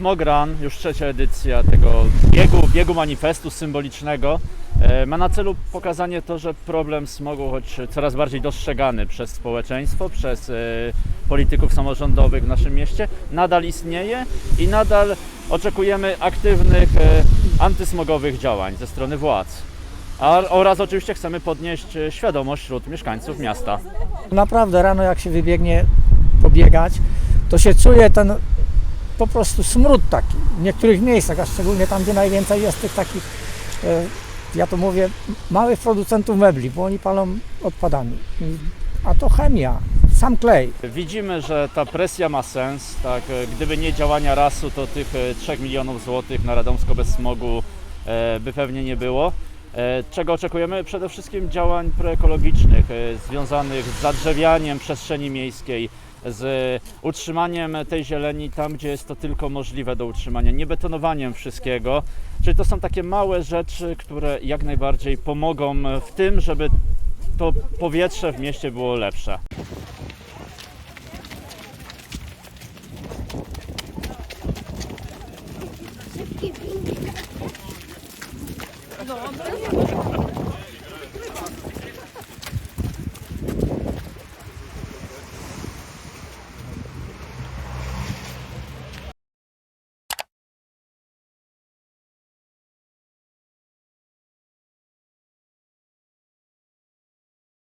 Smogran, już trzecia edycja tego biegu, biegu manifestu symbolicznego, e, ma na celu pokazanie to, że problem smogu, choć coraz bardziej dostrzegany przez społeczeństwo, przez e, polityków samorządowych w naszym mieście, nadal istnieje i nadal oczekujemy aktywnych e, antysmogowych działań ze strony władz. Oraz oczywiście chcemy podnieść świadomość wśród mieszkańców miasta. Naprawdę rano jak się wybiegnie pobiegać, to się czuje ten po prostu smród taki w niektórych miejscach, a szczególnie tam, gdzie najwięcej jest tych takich, e, ja to mówię, małych producentów mebli, bo oni palą odpadami. A to chemia, sam klej. Widzimy, że ta presja ma sens. Tak, e, gdyby nie działania rasu, to tych e, 3 milionów złotych na Radomsko bez smogu e, by pewnie nie było. E, Czego oczekujemy? Przede wszystkim działań proekologicznych e, związanych z zadrzewianiem przestrzeni miejskiej, z utrzymaniem tej zieleni tam, gdzie jest to tylko możliwe do utrzymania, nie betonowaniem wszystkiego. Czyli to są takie małe rzeczy, które jak najbardziej pomogą w tym, żeby to powietrze w mieście było lepsze. Dobra.